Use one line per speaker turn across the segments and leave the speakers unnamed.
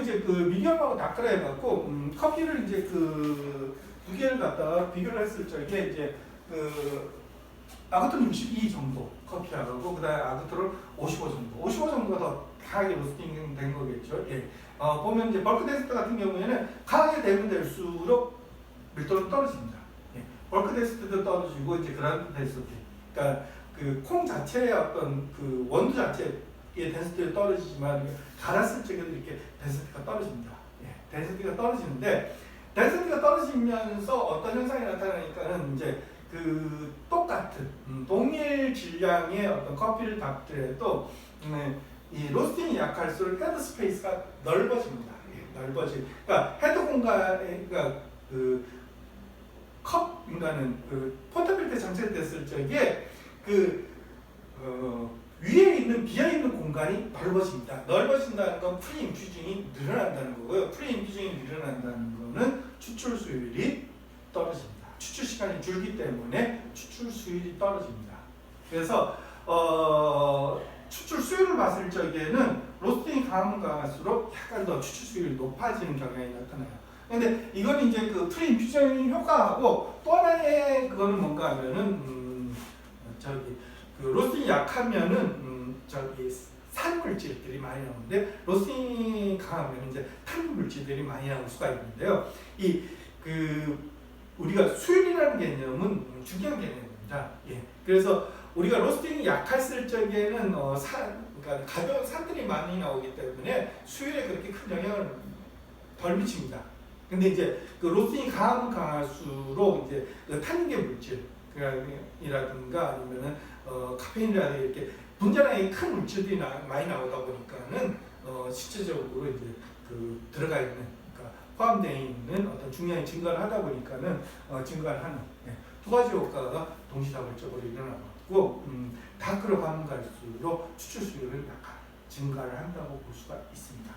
이제 그 미디엄하고 다크라 해갖고 음, 커피를 이제 그 두 개를 갖다가 비교를 했을 적에 이제 그 아그토는 62 정도 커피하고 그다음에 아그토를 55 정도, 55 정도가 더 강하게 로스팅 된 거겠죠. 예. 어, 보면 이제 벌크 데스트 같은 경우에는 강하게 되면 될수록 밀도는 떨어집니다. 예. 벌크 데스트도 떨어지고 이제 그라운드 데스트, 그러니까 그 콩 자체의 어떤 그 원두 자체 의 덴시티가 떨어지지만 갈았을 적에도 이렇게 덴시티가 떨어집니다. 예. 덴시티가 떨어지는데 덴시티가 떨어지면서 어떤 현상이 나타나니까는 이제 그 똑같은 음, 동일 질량의 어떤 커피를 담더라도 음, 이 로스팅이 약할수록 헤드 스페이스가 넓어집니다. 예, 넓어지. 그러니까 헤드 공간에 그러니까 그 컵 인간은 그 포터빌트 장착됐을 적에 그 어, 위에 있는 비어 있는 공간이 넓어집니다. 넓어진다는 건 프리 인퓨징이 늘어난다는 거고요. 프리 인퓨징이 늘어난다는 거는 추출 수율이 떨어집니다. 추출 시간이 줄기 때문에 추출 수율이 떨어집니다. 그래서 어, 추출 수율을 봤을 적에는 로스팅이 강하면 강할수록 약간 더 추출 수율이 높아지는 경향이 나타나요. 근데 이건 이제 그 프리 인퓨전 효과하고 또 하나의 그거는 뭔가 하면은 음, 저기 약하면은 음, 저기 산 물질들이 많이 나오는데 로스팅이 강하면 이제 탄 물질들이 많이 나올 수가 있는데요. 이 그 우리가 수율이라는 개념은 중요한 개념입니다. 예. 그래서 우리가 로스팅이 약했을 적에는 어, 산, 그러니까 가벼운 산들이 많이 나오기 때문에 수율에 그렇게 큰 영향을 덜 미칩니다. 근데 이제 그 로스팅이 강하면 강할수록 이제 그 탄계 물질 이라든가 아니면은 어, 카페인이라든가 이렇게 분자량이 큰 물질들이 나, 많이 나오다 보니까는 어, 실제적으로 이제 그 들어가 있는 그러니까 포함되어 있는 어떤 중량이 증가를 하다 보니까는 어, 증가를 하는 예, 두 가지 효과가 동시다발적으로 일어나고 음, 다크로 가면 갈수록 추출 수율을 약간 증가를 한다고 볼 수가 있습니다.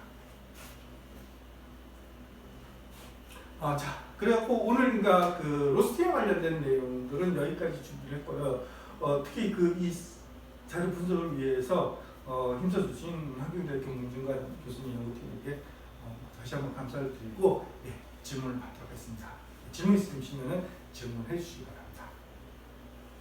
아, 자, 그래갖고 오늘 그러니까 그 로스팅에 관련된 내용들은 여기까지 준비를 했고요. 어, 특히 그 이 자료 분석을 위해서 어, 힘써 주신 한경대 경문중관 교수님 연구팀에게 어, 다시 한번 감사를 드리고 예, 질문을 받도록 하겠습니다. 질문 있으시면 질문해 주시기 바랍니다.